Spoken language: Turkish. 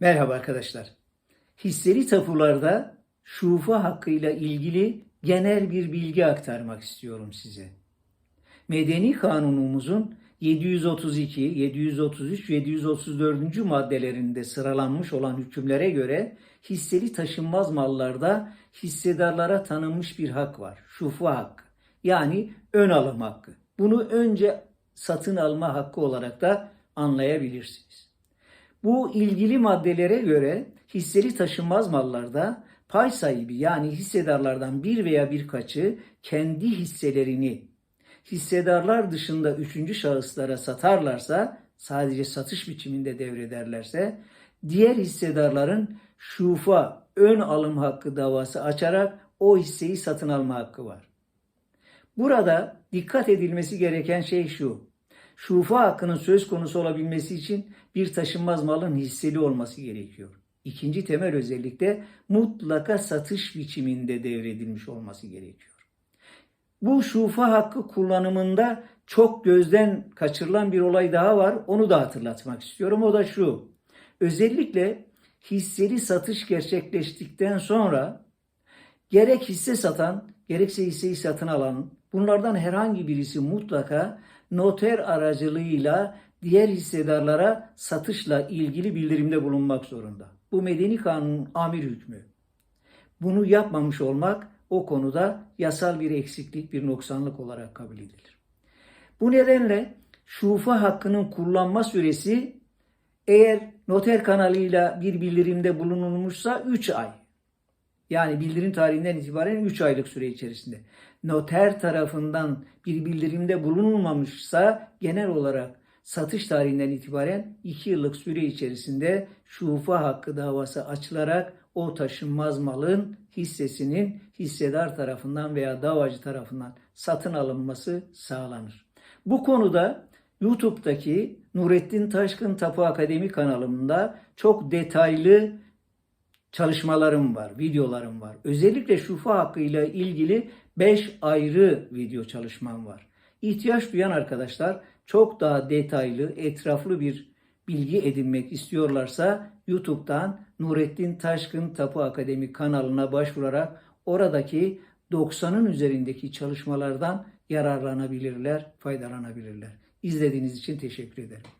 Merhaba arkadaşlar. Hisseli tapularda şufa hakkıyla ilgili genel bir bilgi aktarmak istiyorum size. Medeni kanunumuzun 732, 733 ve 734. maddelerinde sıralanmış olan hükümlere göre hisseli taşınmaz mallarda hissedarlara tanınmış bir hak var. Şufa hakkı. Yani ön alım hakkı. Bunu önce satın alma hakkı olarak da anlayabilirsiniz. Bu ilgili maddelere göre hisseli taşınmaz mallarda pay sahibi yani hissedarlardan bir veya birkaçı kendi hisselerini hissedarlar dışında üçüncü şahıslara satarlarsa sadece satış biçiminde devrederlerse diğer hissedarların şufa ön alım hakkı davası açarak o hisseyi satın alma hakkı var. Burada dikkat edilmesi gereken şey şu. Şufa hakkının söz konusu olabilmesi için bir taşınmaz malın hisseli olması gerekiyor. İkinci temel özellik de mutlaka satış biçiminde devredilmiş olması gerekiyor. Bu şufa hakkı kullanımında çok gözden kaçırılan bir olay daha var. Onu da hatırlatmak istiyorum. O da şu. Özellikle hisseli satış gerçekleştikten sonra gerek hisse satan gerekse hisseyi satın alan bunlardan herhangi birisi mutlaka noter aracılığıyla diğer hissedarlara satışla ilgili bildirimde bulunmak zorunda. Bu medeni kanunun amir hükmü. Bunu yapmamış olmak o konuda yasal bir eksiklik, bir noksanlık olarak kabul edilir. Bu nedenle şufa hakkının kullanma süresi eğer noter kanalıyla bir bildirimde bulunulmuşsa 3 ay. Yani bildirim tarihinden itibaren 3 aylık süre içerisinde. Noter tarafından bir bildirimde bulunulmamışsa genel olarak satış tarihinden itibaren 2 yıllık süre içerisinde şufa hakkı davası açılarak o taşınmaz malın hissesinin hissedar tarafından veya davacı tarafından satın alınması sağlanır. Bu konuda YouTube'daki Nurettin Taşkın Tapu Akademi kanalımda çok detaylı çalışmalarım var, videolarım var. Özellikle şufa hakkıyla ilgili 5 ayrı video çalışmam var. İhtiyaç duyan arkadaşlar çok daha detaylı, etraflı bir bilgi edinmek istiyorlarsa YouTube'dan Nurettin Taşkın Tapu Akademi kanalına başvurarak oradaki 90'ın üzerindeki çalışmalardan yararlanabilirler, faydalanabilirler. İzlediğiniz için teşekkür ederim.